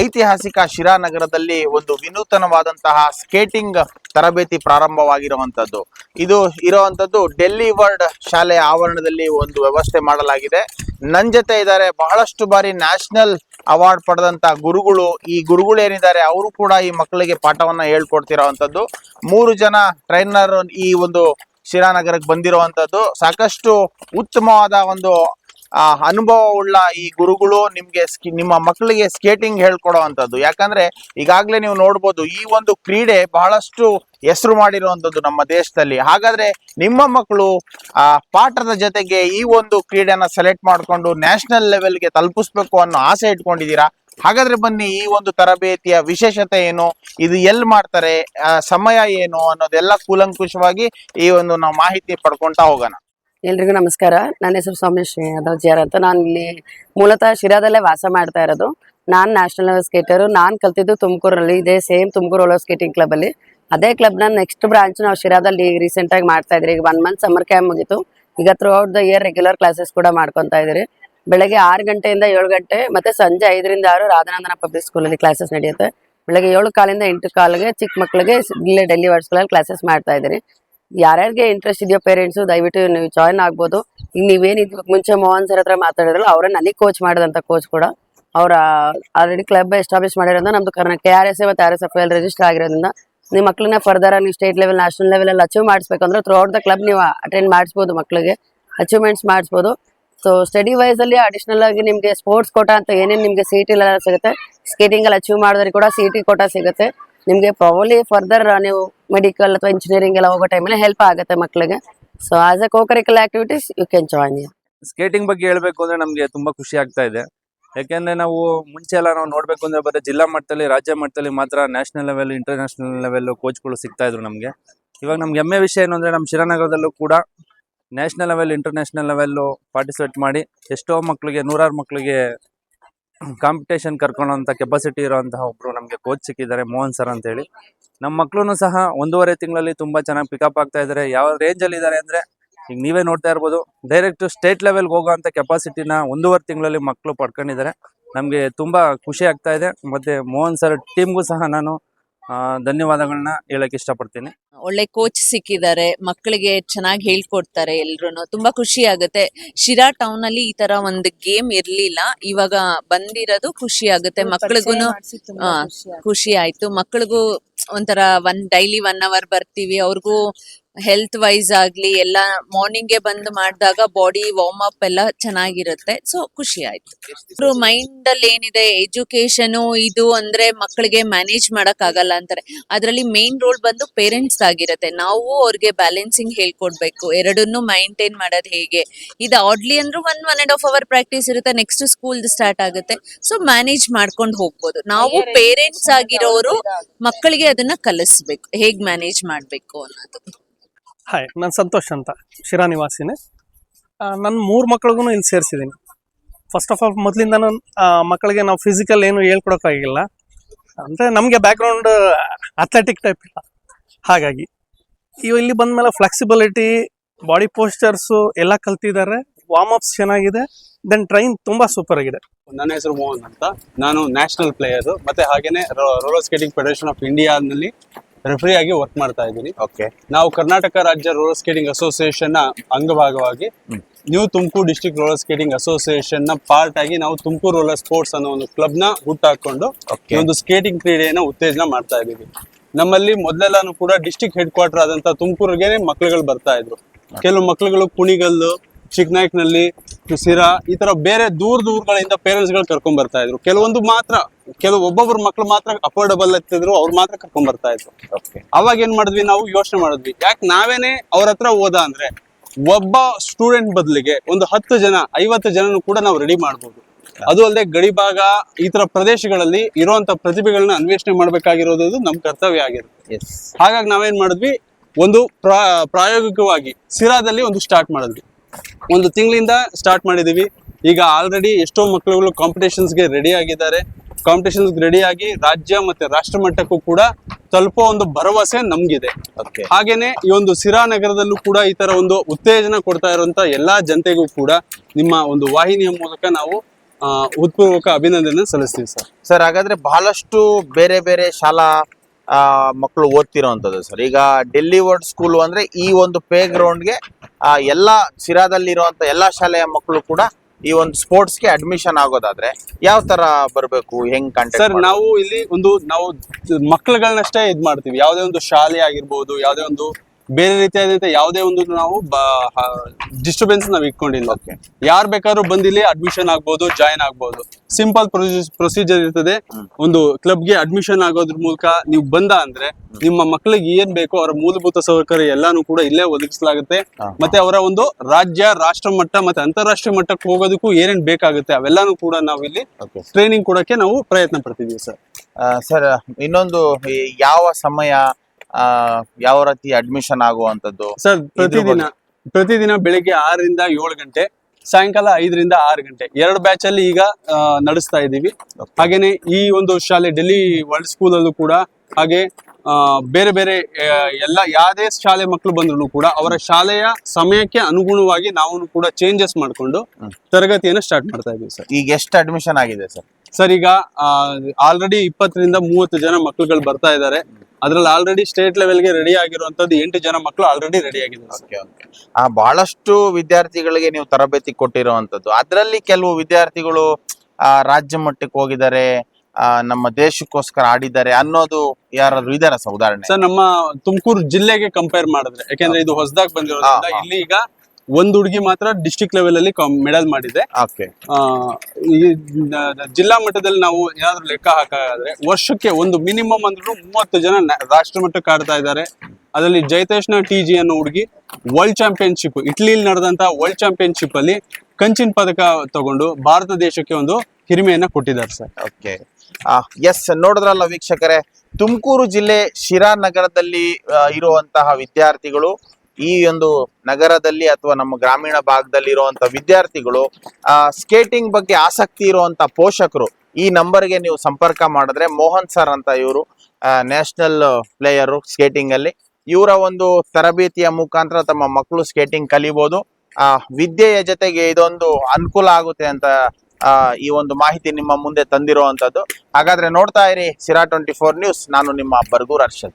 ಐತಿಹಾಸಿಕ ಶಿರಾನಗರದಲ್ಲಿ ಒಂದು ವಿನೂತನವಾದಂತಹ ಸ್ಕೇಟಿಂಗ್ ತರಬೇತಿ ಪ್ರಾರಂಭವಾಗಿರುವಂತದ್ದು. ಇದು ಇರುವಂತದ್ದು ಡೆಲ್ಲಿ ವರ್ಡ್ ಶಾಲೆಯ ಆವರಣದಲ್ಲಿ ಒಂದು ವ್ಯವಸ್ಥೆ ಮಾಡಲಾಗಿದೆ. ನನ್ ಜೊತೆ ಇದ್ದಾರೆ. ಬಹಳಷ್ಟು ಬಾರಿ ನ್ಯಾಷನಲ್ ಅವಾರ್ಡ್ ಪಡೆದಂತ ಗುರುಗಳು, ಈ ಗುರುಗಳು ಏನಿದ್ದಾರೆ ಅವರು ಕೂಡ ಈ ಮಕ್ಕಳಿಗೆ ಪಾಠವನ್ನ ಹೇಳ್ಕೊಡ್ತಿರೋವಂಥದ್ದು. ಮೂರು ಜನ ಟ್ರೈನರ್ ಈ ಒಂದು ಶಿರಾನಗರಕ್ಕೆ ಬಂದಿರುವಂತದ್ದು ಸಾಕಷ್ಟು ಉತ್ತಮವಾದ ಒಂದು ಆ, ಅನುಭವವುಳ್ಳ ಈ ಗುರುಗಳು ನಿಮ್ಗೆ ನಿಮ್ಮ ಮಕ್ಕಳಿಗೆ ಸ್ಕೇಟಿಂಗ್ ಹೇಳ್ಕೊಡೋವಂಥದ್ದು. ಯಾಕಂದ್ರೆ ಈಗಾಗಲೇ ನೀವು ನೋಡ್ಬೋದು ಈ ಒಂದು ಕ್ರೀಡೆ ಬಹಳಷ್ಟು ಹೆಸರು ಮಾಡಿರುವಂಥದ್ದು ನಮ್ಮ ದೇಶದಲ್ಲಿ. ಹಾಗಾದ್ರೆ ನಿಮ್ಮ ಮಕ್ಕಳು, ಆ, ಪಾಠದ ಜೊತೆಗೆ ಈ ಒಂದು ಕ್ರೀಡೆನ ಸೆಲೆಕ್ಟ್ ಮಾಡಿಕೊಂಡು ನ್ಯಾಷನಲ್ ಲೆವೆಲ್ಗೆ ತಲುಪಿಸ್ಬೇಕು ಅನ್ನೋ ಆಸೆ ಇಟ್ಕೊಂಡಿದ್ದೀರಾ? ಹಾಗಾದ್ರೆ ಬನ್ನಿ ಈ ಒಂದು ತರಬೇತಿಯ ವಿಶೇಷತೆ ಏನು? ಇದು ಎಲ್ಲಿ ಮಾಡ್ತಾರೆ? ಸಮಯ ಏನು? ಅನ್ನೋದೆಲ್ಲ ಕೂಲಂಕುಷವಾಗಿ ಈ ಒಂದು ನಾವು ಮಾಹಿತಿ ಪಡ್ಕೊಂತಾ ಹೋಗೋಣ. ಎಲ್ರಿಗೂ ನಮಸ್ಕಾರ. ನನ್ನ ಹೆಸರು ಸೌಮೇಶ್ ಯಾದವ್ ಜಿಯರ್ ಅಂತ. ನಾನು ಇಲ್ಲಿ ಮೂಲತಃ ಶಿರಾದಲ್ಲೇ ವಾಸ ಮಾಡ್ತಾ ಇರೋದು. ನಾನು ನ್ಯಾಷನಲ್ ಲೆವೆಲ್ ಸ್ಕೇಟರು ನಾನು ಕಲ್ತಿದ್ದು ತುಮಕೂರಲ್ಲಿ. ಇದೇ ಸೇಮ್ ತುಮಕೂರು ರೋಲರ್ ಸ್ಕೇಟಿಂಗ್ ಕ್ಲಬ್ಬಲ್ಲಿ ಅದೇ ಕ್ಲಬ್ನ ನೆಕ್ಸ್ಟ್ ಬ್ರಾಂಚ್ ನಾವು ಶಿರಾದಲ್ಲಿ ರೀಸೆಂಟಾಗಿ ಮಾಡ್ತಾ ಇದ್ರಿ. ಈಗ ಒನ್ ಮಂತ್ ಸಮ್ಮರ್ ಕ್ಯಾಂಪ್ ಮುಗಿತು. ಈಗ throughout the year regular classes ಕೂಡ ಮಾಡ್ಕೊತಾ ಇದ್ರಿ ಬೆಳಗ್ಗೆ ಆರು ಗಂಟೆಯಿಂದ ಏಳು ಗಂಟೆ ಮತ್ತೆ ಸಂಜೆ ಐದರಿಂದ ಆರು ರಾಧಾನಂದನ ಪಬ್ಲಿಕ್ ಸ್ಕೂಲಲ್ಲಿ ಕ್ಲಾಸಸ್ ನಡೆಯುತ್ತೆ. ಬೆಳಗ್ಗೆ ಏಳು ಕಾಲಿಂದ ಎಂಟು ಕಾಲಿಗೆ ಚಿಕ್ಕ ಮಕ್ಕಳಿಗೆ ಇಲ್ಲೇ ಡೆಲ್ಲಿ ವರ್ಡ್ಸ್ಗಳಲ್ಲಿ ಕ್ಲಾಸಸ್ ಮಾಡ್ತಾ ಇದ್ದೀರಿ. ಯಾರ್ಯಾರಿಗೆ ಇಂಟ್ರೆಸ್ಟ್ ಇದೆಯೋ ಪೇರೆಂಟ್ಸು ದಯವಿಟ್ಟು ನೀವು ಜಾಯ್ನ್ ಆಗ್ಬೋದು. ಈಗ ನೀವೇನು ಮುಂಚೆ ಮೋಹನ್ ಸರ್ ಹತ್ರ ಮಾತಾಡಿದ್ರಲ್ಲ, ಅವರೇ ನನಗೆ ಕೋಚ್ ಮಾಡಿದಂಥ ಕೋಚ್ ಕೂಡ. ಅವರ ಆಲ್ರೆಡಿ ಕ್ಲಬ್ ಎಸ್ಟಾಬ್ಲಿಷ್ ಮಾಡಿರೋದ್ರಿಂದ ನಮ್ದು ಕರ್ನಾಟಕ ಕೆ ಆರ್ ಎಸ್ ಮತ್ತು R S F L register ಆಗಿರೋದ್ರಿಂದ ನಿಮ್ಮ ಮಕ್ಕಳನ್ನ ಫರ್ದರ್ ನೀವು ಸ್ಟೇಟ್ ಲೆವೆಲ್ ನ್ಯಾಷನಲ್ ಲೆವೆಲಲ್ಲಿ ಅಚೀವ್ ಮಾಡಿಸ್ಬೇಕಂದ್ರೆ ಥ್ರೂ ಔಟ್ ದ ಕ್ಲಬ್ ನೀವು ಅಟೆಂಡ್ ಮಾಡಿಸ್ಬೋದು ಮಕ್ಕಳಿಗೆ ಅಚೀವ್ಮೆಂಟ್ಸ್ ಮಾಡಿಸ್ಬೋದು. ಸೊ ಸ್ಟಡಿ ವೈಸಲ್ಲಿ ಅಡಿಷ್ನಲ್ ಆಗಿ ನಿಮಗೆ ಸ್ಪೋರ್ಟ್ಸ್ ಕೋಟಾ ಅಂತ ಏನೇನು ನಿಮಗೆ ಸಿ ಟಿ ಸಿಗುತ್ತೆ ಸ್ಕೇಟಿಂಗಲ್ಲಿ ಅಚೀವ್ ಮಾಡಿದ್ರೆ ಕೂಡ ಸಿ ಟಿ ಕೋಟಾ ಸಿಗುತ್ತೆ. ನಿಮಗೆ ಪ್ರಾಬಲಿ ಫರ್ದರ್ ನೀವು ಮೆಡಿಕಲ್ ಅಥವಾ ಇಂಜಿನಿಯರಿಂಗ್ ಎಲ್ಲ ಹೋಗೋ ಟೈಮಲ್ಲಿ ಹೆಲ್ಪ್ ಆಗುತ್ತೆ ಮಕ್ಕಳಿಗೆ so as a cocurricular activities you can join skating ಬಗ್ಗೆ ಹೇಳಬೇಕು ಅಂದ್ರೆ ನಮಗೆ ತುಂಬಾ ಖುಷಿ ಆಗ್ತಾ ಇದೆ. ಯಾಕೆಂದ್ರೆ ನಾವು ಮುಂಚೆ ಎಲ್ಲ ನಾವು ನೋಡಬೇಕು ಅಂದ್ರೆ ಬರೀ ಜಿಲ್ಲಾ ಮಟ್ಟದಲ್ಲಿ, ರಾಜ್ಯ ಮಟ್ಟದಲ್ಲಿ ಮಾತ್ರ ನ್ಯಾಷನಲ್ ಲೆವೆಲ್ ಇಂಟರ್ನ್ಯಾಷನಲ್ ಲೆವೆಲ್ ಕೋಚ್ಗಳು ಸಿಗ್ತಾ ಇದ್ರು ನಮಗೆ. ಇವಾಗ ನಮ್ಗೆ ಹೆಮ್ಮೆ ವಿಷಯ ಏನು ಅಂದ್ರೆ ನಮ್ಮ ಶಿರಾನಗರದಲ್ಲೂ ಕೂಡ national level international level participate ಮಾಡಿ ಎಷ್ಟೋ ಮಕ್ಕಳಿಗೆ ನೂರಾರು ಮಕ್ಕಳಿಗೆ ಕಾಂಪಿಟೇಷನ್ ಕರ್ಕೊಳ್ಳೋಂಥ ಕೆಪಾಸಿಟಿ ಇರೋಂತಹ ಒಬ್ರು ನಮಗೆ ಕೋಚ್ ಸಿಕ್ಕಿದ್ದಾರೆ, ಮೋಹನ್ ಸರ್ ಅಂತ ಹೇಳಿ ನಮ್ಮ ಮಕ್ಕಳು ಸಹ ಒಂದೂವರೆ ತಿಂಗಳಲ್ಲಿ ತುಂಬಾ ಚೆನ್ನಾಗಿ ಪಿಕಪ್ ಆಗ್ತಾ ಇದ್ದಾರೆ ಯಾವ ರೇಂಜಲ್ಲಿ ಇದ್ದಾರೆ ಅಂದ್ರೆ, ಈಗ ನೀವೇ ನೋಡ್ತಾ ಇರ್ಬೋದು ಡೈರೆಕ್ಟ್ ಸ್ಟೇಟ್ ಲೆವೆಲ್ಗೆ ಹೋಗೋವಂಥ ಕೆಪಾಸಿಟಿನ ಒಂದೂವರೆ ತಿಂಗಳಲ್ಲಿ ಮಕ್ಕಳು ಪಡ್ಕೊಂಡಿದ್ದಾರೆ. ನಮಗೆ ತುಂಬಾ ಖುಷಿ ಆಗ್ತಾ ಇದೆ. ಮತ್ತೆ ಮೋಹನ್ ಸರ್ ಟೀಮ್ಗೂ ಸಹ ನಾನು ಧನ್ಯವಾದಗಳನ್ನ ಹೇಳಕ್ ಇಷ್ಟಪಡ್ತೀನಿ. ಒಳ್ಳೆ ಕೋಚ್ ಸಿಕ್ಕಿದ್ದಾರೆ ಮಕ್ಕಳಿಗೆ ಚೆನ್ನಾಗಿ ಹೇಳ್ಕೊಡ್ತಾರೆ ಎಲ್ರು ತುಂಬಾ ಖುಷಿ ಆಗುತ್ತೆ. ಶಿರಾ ಟೌನ್ ಅಲ್ಲಿ ಈ ತರ ಒಂದು ಗೇಮ್ ಇರ್ಲಿಲ್ಲ ಇವಾಗ ಬಂದಿರೋದು ಖುಷಿ ಆಗುತ್ತೆ. ಮಕ್ಳಿಗೂನು ಖುಷಿ ಆಯ್ತು. ಮಕ್ಳಿಗೂ ಒಂಥರ ಒನ್ ಡೈಲಿ ಒನ್ ಅವರ್ ಬರ್ತೀವಿ. ಅವ್ರಿಗೂ ಹೆಲ್ತ್ ವೈಸ್ ಆಗ್ಲಿ ಎಲ್ಲ ಮಾರ್ನಿಂಗ್ಗೆ ಬಂದು ಮಾಡಿದಾಗ ಬಾಡಿ ವಾರ್ಮ್ ಅಪ್ ಎಲ್ಲ ಚೆನ್ನಾಗಿರುತ್ತೆ. ಸೊ ಖುಷಿ ಆಯ್ತು. ಮೈಂಡ್ ಅಲ್ಲಿ ಏನಿದೆ ಎಜುಕೇಶನ್ ಇದು ಅಂದ್ರೆ ಮಕ್ಕಳಿಗೆ ಮ್ಯಾನೇಜ್ ಮಾಡಕ್ ಆಗಲ್ಲ ಅಂತಾರೆ. ಅದರಲ್ಲಿ ಮೇನ್ ರೋಲ್ ಬಂದು ಪೇರೆಂಟ್ಸ್ ಆಗಿರುತ್ತೆ. ನಾವು ಅವ್ರಿಗೆ ಬ್ಯಾಲೆನ್ಸಿಂಗ್ ಹೇಳ್ಕೊಡ್ಬೇಕು. ಎರಡನ್ನೂ ಮೈಂಟೈನ್ ಮಾಡೋದು ಹೇಗೆ? ಇದು ಆಡ್ಲಿ ಅಂದ್ರೆ one one and half hour practice ಇರುತ್ತೆ. ನೆಕ್ಸ್ಟ್ ಸ್ಕೂಲ್ ಸ್ಟಾರ್ಟ್ ಆಗುತ್ತೆ. ಸೊ ಮ್ಯಾನೇಜ್ ಮಾಡ್ಕೊಂಡು ಹೋಗ್ಬೋದು. ನಾವು ಪೇರೆಂಟ್ಸ್ ಆಗಿರೋರು ಮಕ್ಕಳಿಗೆ ಅದನ್ನ ಕಲಿಸ್ಬೇಕು. ಹೇಗ್ ಮ್ಯಾನೇಜ್ ಮಾಡ್ಬೇಕು ಅನ್ನೋದು. ಹಾಯ್, ನಾನು ಸಂತೋಷ್ ಅಂತ, ಶಿರಾ ನಿವಾಸಿನೇ. ನನ್ನ ಮೂರು ಮಕ್ಳಿಗೂ ಇಲ್ಲಿ ಸೇರಿಸಿದ್ದೀನಿ ಫಸ್ಟ್ ಆಫ್ ಆಲ್ ಮೊದಲಿಂದ ಮಕ್ಕಳಿಗೆ ನಾವು ಫಿಸಿಕಲ್ ಏನು ಹೇಳ್ಕೊಡೋಕ್ಕಾಗಿಲ್ಲ. ಅಂದರೆ ನಮಗೆ ಬ್ಯಾಕ್ಗ್ರೌಂಡ್ ಅಥ್ಲೆಟಿಕ್ ಟೈಪ್ ಇಲ್ಲ. ಹಾಗಾಗಿ, ಇವು ಇಲ್ಲಿ ಬಂದಮೇಲೆ ಫ್ಲೆಕ್ಸಿಬಿಲಿಟಿ ಬಾಡಿ ಪೋಸ್ಚರ್ಸು ಎಲ್ಲ ಕಲ್ತಿದ್ದಾರೆ. ವಾರ್ಮ್ ಅಪ್ಸ್ ಚೆನ್ನಾಗಿದೆ. ದೆನ್ ಟ್ರೈನ್ ತುಂಬ ಸೂಪರ್ ಆಗಿದೆ. ನನ್ನ ಹೆಸರು ಮೋಹನ್ ಅಂತ. ನಾನು ನ್ಯಾಷನಲ್ ಪ್ಲೇಯರು ಮತ್ತೆ ಹಾಗೇನೆ ರೋಲರ್ ಸ್ಕೇಟಿಂಗ್ ಫೆಡರೇಷನ್ ಆಫ್ ಇಂಡಿಯಾನಲ್ಲಿ ರೆಫ್ರಿ ಆಗಿ ವರ್ಕ್ ಮಾಡ್ತಾ ಇದ್ದೀನಿ. ಓಕೆ ನಾವು ಕರ್ನಾಟಕ ರಾಜ್ಯ ರೋಲರ್ ಸ್ಕೇಟಿಂಗ್ ಅಸೋಸಿಯೇಷನ್ನ ಅಂಗಭಾಗವಾಗಿ new Tumakuru district roller skating ಅಸೋಸಿಯೇಷನ್ನ part ಆಗಿ ನಾವು ತುಮಕೂರು ರೋಲರ್ ಸ್ಪೋರ್ಟ್ಸ್ ಅನ್ನೋ ಒಂದು ಕ್ಲಬ್ನ ಹುಟ್ಟಾಕೊಂಡು ಒಂದು ಸ್ಕೇಟಿಂಗ್ ಕ್ರೀಡೆಯನ್ನ ಉತ್ತೇಜನ ಮಾಡ್ತಾ ಇದ್ದೀವಿ. ನಮ್ಮಲ್ಲಿ ಮೊದಲೆಲ್ಲಾನು ಕೂಡ ಡಿಸ್ಟ್ರಿಕ್ಟ್ ಹೆಡ್ ಕ್ವಾರ್ಟರ್ ಆದಂತ ತುಮಕೂರಿಗೆ ಮಕ್ಳುಗಳು ಬರ್ತಾ ಇದ್ರು. ಕೆಲವು ಮಕ್ಳುಗಳು ಕುಣಿಗಲ್ಲು ಚಿಕ್ಕನಾಯ್ಕನಲ್ಲಿ ಸಿರಾ ಈ ತರ ಬೇರೆ ದೂರ ದೂರಗಳಿಂದ ಪೇರೆಂಟ್ಸ್ಗಳು ಕರ್ಕೊಂಡ್ ಬರ್ತಾ ಇದ್ರು. ಕೆಲವೊಂದು ಮಾತ್ರ ಕೆಲವು ಒಬ್ಬೊಬ್ರು ಮಕ್ಳು ಮಾತ್ರ ಅಫೋರ್ಡಬಲ್ ಇರ್ತಿದ್ರು ಅವ್ರು ಮಾತ್ರ ಕರ್ಕೊಂಡ್ ಬರ್ತಾ ಇದ್ರು. ಅವಾಗ ಏನ್ ಮಾಡಿದ್ವಿ ನಾವು? ಯೋಚನೆ ಮಾಡಿದ್ವಿ. ಯಾಕೆ ನಾವೇನೆ ಅವ್ರ ಹತ್ರ ಹೋದ ಅಂದ್ರೆ ಒಬ್ಬ ಸ್ಟೂಡೆಂಟ್ ಬದಲಿಗೆ ಒಂದು ಹತ್ತು ಜನ ಐವತ್ತು ಜನನು ಕೂಡ ನಾವು ರೆಡಿ ಮಾಡ್ಬೋದು. ಅದು ಅಲ್ಲದೆ ಗಡಿಭಾಗ ಈ ತರ ಪ್ರದೇಶಗಳಲ್ಲಿ ಇರುವಂತ ಪ್ರತಿಭೆಗಳನ್ನ ಅನ್ವೇಷಣೆ ಮಾಡ್ಬೇಕಾಗಿರೋದು ನಮ್ ಕರ್ತವ್ಯ ಆಗಿರುತ್ತೆ. ಹಾಗಾಗಿ ನಾವೇನ್ ಮಾಡಿದ್ವಿ? ಒಂದು ಪ್ರಾ ಪ್ರಾಯೋಗಿಕವಾಗಿ ಸಿರಾದಲ್ಲಿ ಒಂದು ಸ್ಟಾರ್ಟ್ ಮಾಡಿದ್ವಿ. ಒಂದು ತಿಂಗಳಿಂದ ಸ್ಟಾರ್ಟ್ ಮಾಡಿದ್ದೀವಿ ಈಗ ಆಲ್ರೆಡಿ ಎಷ್ಟೋ ಮಕ್ಕಳುಗಳು ಕಾಂಪಿಟೇಷನ್ಸ್ಗೆ ರೆಡಿ ಆಗಿದ್ದಾರೆ. ಕಾಂಪಿಟೇಷನ್ಸ್ಗೆ ರೆಡಿಯಾಗಿ ಆಗಿ ರಾಜ್ಯ ಮತ್ತೆ ರಾಷ್ಟ್ರ ಮಟ್ಟಕ್ಕೂ ಕೂಡ ತಲುಪೋ ಒಂದು ಭರವಸೆ ನಮಗಿದೆ. ಹಾಗೆಯೇ ಹಾಗೇನೆ ಈ ಒಂದು ಸಿರಾ ನಗರದಲ್ಲೂ ಕೂಡ ಈ ಥರ ಒಂದು ಉತ್ತೇಜನ ಕೊಡ್ತಾ ಇರುವಂತ ಎಲ್ಲಾ ಜನತೆಗೂ ಕೂಡ ನಿಮ್ಮ ಒಂದು ವಾಹಿನಿಯ ಮೂಲಕ ನಾವು ಉತ್ಪೂರ್ವಕ ಹೃತ್ಪೂರ್ವಕ ಅಭಿನಂದನೆ ಸಲ್ಲಿಸ್ತೀವಿ ಸರ್. ಸರ್ ಹಾಗಾದ್ರೆ ಬಹಳಷ್ಟು ಬೇರೆ ಬೇರೆ ಶಾಲಾ ಆ, ಮಕ್ಕಳು ಓದ್ತಿರೋವಂಥದ್ದು ಸರ್. ಈಗ ಡೆಲ್ಲಿ ವರ್ಡ್ ಸ್ಕೂಲ್ ಅಂದ್ರೆ ಈ ಒಂದು ಪ್ಲೇ ಗ್ರೌಂಡ್ಗೆ ಎಲ್ಲ ಸಿರಾದಲ್ಲಿರುವಂಥ ಎಲ್ಲಾ ಶಾಲೆಯ ಮಕ್ಕಳು ಕೂಡ ಈ ಒಂದು ಸ್ಪೋರ್ಟ್ಸ್ಗೆ ಅಡ್ಮಿಷನ್ ಆಗೋದಾದ್ರೆ ಯಾವ ತರ ಬರಬೇಕು ಹೆಂಗ್ ಸರ್ ನಾವು ಇಲ್ಲಿ ಒಂದು ನಾವು ಮಕ್ಕಳುಗಳನ್ನಷ್ಟೇ ಇದ್ ಮಾಡ್ತೀವಿ. ಯಾವುದೇ ಒಂದು ಶಾಲೆ ಆಗಿರ್ಬೋದು ಯಾವುದೇ ಒಂದು ಬೇರೆ ರೀತಿಯಾದಂತ ಯಾವುದೇ ಒಂದು ನಾವು ಡಿಸ್ಟರ್ಬೆನ್ಸ್ ನಾವು ಇಟ್ಕೊಂಡಿಲ್ಲ. ಯಾರು ಬೇಕಾದ್ರೂ ಬಂದಿಲ್ಲಿ ಅಡ್ಮಿಷನ್ ಆಗ್ಬೋದು ಜಾಯಿನ್ ಆಗ್ಬೋದು. ಸಿಂಪಲ್ ಪ್ರೊಸೀಜರ್ ಇರ್ತದೆ. ಒಂದು ಕ್ಲಬ್ಗೆ ಅಡ್ಮಿಷನ್ ಆಗೋದ್ರ ಮೂಲಕ ನೀವು ಬಂದ ಅಂದ್ರೆ ನಿಮ್ಮ ಮಕ್ಕಳಿಗೆ ಏನ್ ಬೇಕೋ ಅವರ ಮೂಲಭೂತ ಸೌಕರ್ಯ ಎಲ್ಲಾನು ಕೂಡ ಇಲ್ಲೇ ಒದಗಿಸಲಾಗುತ್ತೆ. ಮತ್ತೆ ಅವರ ಒಂದು ರಾಜ್ಯ ರಾಷ್ಟ್ರ ಮಟ್ಟ ಮತ್ತೆ ಅಂತಾರಾಷ್ಟ್ರೀಯ ಮಟ್ಟಕ್ಕೆ ಹೋಗೋದಕ್ಕೂ ಏನೇನ್ ಬೇಕಾಗುತ್ತೆ ಅವೆಲ್ಲಾನು ಕೂಡ ನಾವು ಇಲ್ಲಿ ಟ್ರೈನಿಂಗ್ ಕೊಡಕ್ಕೆ ನಾವು ಪ್ರಯತ್ನ ಪಡ್ತಿದೀವಿ ಸರ್. ಸರ್ ಇನ್ನೊಂದು ಯಾವ ಸಮಯ ಯಾವ ರೀತಿ ಅಡ್ಮಿಷನ್ ಆಗುವಂತದ್ದು ಸರ್ ಪ್ರತಿದಿನ ಪ್ರತಿದಿನ ಬೆಳಿಗ್ಗೆ ಆರರಿಂದ ಏಳು ಗಂಟೆ ಸಾಯಂಕಾಲ ಐದರಿಂದ ಆರು ಗಂಟೆ. ಎರಡು ಬ್ಯಾಚ್ ಅಲ್ಲಿ ಈಗ ನಡೆಸ್ತಾ ಇದ್ದೀವಿ. ಹಾಗೇನೆ ಈ ಒಂದು ಶಾಲೆ ಡೆಲ್ಲಿ ವರ್ಲ್ಡ್ ಸ್ಕೂಲ್ ಅಲ್ಲೂ ಕೂಡ ಹಾಗೆ ಆ, ಬೇರೆ ಬೇರೆ ಎಲ್ಲ ಯಾವುದೇ ಶಾಲೆ ಮಕ್ಕಳು ಬಂದ್ರು ಕೂಡ ಅವರ ಶಾಲೆಯ ಸಮಯಕ್ಕೆ ಅನುಗುಣವಾಗಿ ನಾವು ಕೂಡ ಚೇಂಜಸ್ ಮಾಡಿಕೊಂಡು. ತರಗತಿಯನ್ನು ಸ್ಟಾರ್ಟ್ ಮಾಡ್ತಾ ಇದ್ದೀವಿ ಸರ್. ಈಗ ಎಷ್ಟು ಅಡ್ಮಿಷನ್ ಆಗಿದೆ ಸರ್? ಸರ್ ಈಗ ಆಲ್ರೆಡಿ ಇಪ್ಪತ್ತರಿಂದ ಮೂವತ್ತು ಜನ ಮಕ್ಕಳುಗಳು ಬರ್ತಾ ಇದ್ದಾರೆ. ಅದ್ರಲ್ಲಿ ಆಲ್ರೆಡಿ ಸ್ಟೇಟ್ ಲೆವೆಲ್ಗೆ ರೆಡಿ ಆಗಿರುವಂತದ್ದು ಎಂಟು ಜನ ಮಕ್ಕಳು ಆಲ್ರೆಡಿ ರೆಡಿ ಆಗಿದ್ದಾರೆ. ಆ ಬಹಳಷ್ಟು ವಿದ್ಯಾರ್ಥಿಗಳಿಗೆ ನೀವು ತರಬೇತಿ ಕೊಟ್ಟಿರುವಂತದ್ದು ಅದರಲ್ಲಿ ಕೆಲವು ವಿದ್ಯಾರ್ಥಿಗಳು ಆ ರಾಜ್ಯ ಮಟ್ಟಕ್ಕೆ ಹೋಗಿದ್ದಾರೆ ಆ ನಮ್ಮ ದೇಶಕ್ಕೋಸ್ಕರ ಆಡಿದ್ದಾರೆ ಅನ್ನೋದು ಯಾರಾದ್ರೂ ಇದಾರ ಸರ್ ಉದಾಹರಣೆ? ಸರ್ ನಮ್ಮ ತುಮಕೂರು ಜಿಲ್ಲೆಗೆ ಕಂಪೇರ್ ಮಾಡಿದ್ರೆ ಯಾಕೆಂದ್ರೆ ಇದು ಹೊಸದಾಗಿ ಬಂದಿರೋದ್ರಿಂದ. ಇಲ್ಲಿ ಈಗ ಒಂದ್ ಹುಡುಗಿ ಮಾತ್ರ ಡಿಸ್ಟಿಕ್ ಲೆವೆಲ್ ಅಲ್ಲಿ ಮೆಡಲ್ ಮಾಡಿದೆ. ಓಕೆ ಈ ಜಿಲ್ಲಾ ಮಟ್ಟದಲ್ಲಿ ನಾವು ಏನಾದ್ರು ಲೆಕ್ಕ ಹಾಕಾದ್ರೆ ವರ್ಷಕ್ಕೆ ಒಂದು ಮಿನಿಮಮ್ ಅಂದ್ರೂ ಮೂವತ್ತು ಜನ ರಾಷ್ಟ್ರ ಮಟ್ಟಕ್ಕೆ ಆಡ್ತಾ ಇದ್ದಾರೆ. ಅದರಲ್ಲಿ ಜಯತೇಶ್ನ ಟಿ ಜಿ ಅನ್ನೋ ಹುಡುಗಿ ವರ್ಲ್ಡ್ ಚಾಂಪಿಯನ್ಶಿಪ್ ಇಟ್ಲಿಲಿ ನಡೆದಂತ ವರ್ಲ್ಡ್ ಚಾಂಪಿಯನ್ಶಿಪ್ ಅಲ್ಲಿ ಕಂಚಿನ ಪದಕ ತಗೊಂಡು ಭಾರತ ದೇಶಕ್ಕೆ ಒಂದು ಹಿರಿಮೆಯನ್ನ ಕೊಟ್ಟಿದ್ದಾರೆ ಸರ್. ಓಕೆ ಎಸ್ ನೋಡಿದ್ರಲ್ಲ ವೀಕ್ಷಕರೇ ತುಮಕೂರು ಜಿಲ್ಲೆ ಶಿರಾ ನಗರದಲ್ಲಿ ಇರುವಂತಹ ವಿದ್ಯಾರ್ಥಿಗಳು ಈ ಒಂದು ನಗರದಲ್ಲಿ ಅಥವಾ ನಮ್ಮ ಗ್ರಾಮೀಣ ಭಾಗದಲ್ಲಿ ಇರುವಂತ ವಿದ್ಯಾರ್ಥಿಗಳು ಸ್ಕೇಟಿಂಗ್ ಬಗ್ಗೆ ಆಸಕ್ತಿ ಇರುವಂತ ಪೋಷಕರು, ಈ ನಂಬರ್ಗೆ ನೀವು ಸಂಪರ್ಕ ಮಾಡಿದ್ರೆ ಮೋಹನ್ ಸರ್ ಅಂತ ಇವರು ನ್ಯಾಷನಲ್ ಪ್ಲೇಯರು ಸ್ಕೇಟಿಂಗ್ ಅಲ್ಲಿ. ಇವರ ಒಂದು ತರಬೇತಿಯ ಮುಖಾಂತರ ತಮ್ಮ ಮಕ್ಕಳು ಸ್ಕೇಟಿಂಗ್ ಕಲಿಬಹುದು ಆ, ವಿದ್ಯೆಯ ಜೊತೆಗೆ ಇದೊಂದು ಅನುಕೂಲ ಆಗುತ್ತೆ ಅಂತ ಈ ಒಂದು ಮಾಹಿತಿ ನಿಮ್ಮ ಮುಂದೆ ತಂದಿರುವಂತದ್ದು. ಹಾಗಾದ್ರೆ ನೋಡ್ತಾ ಇರಿ ಸಿರಾ ಟ್ವೆಂಟಿ ಫೋರ್ ನ್ಯೂಸ್. ನಾನು ನಿಮ್ಮ ಬರ್ಗೂರ್ ಅರ್ಷದ್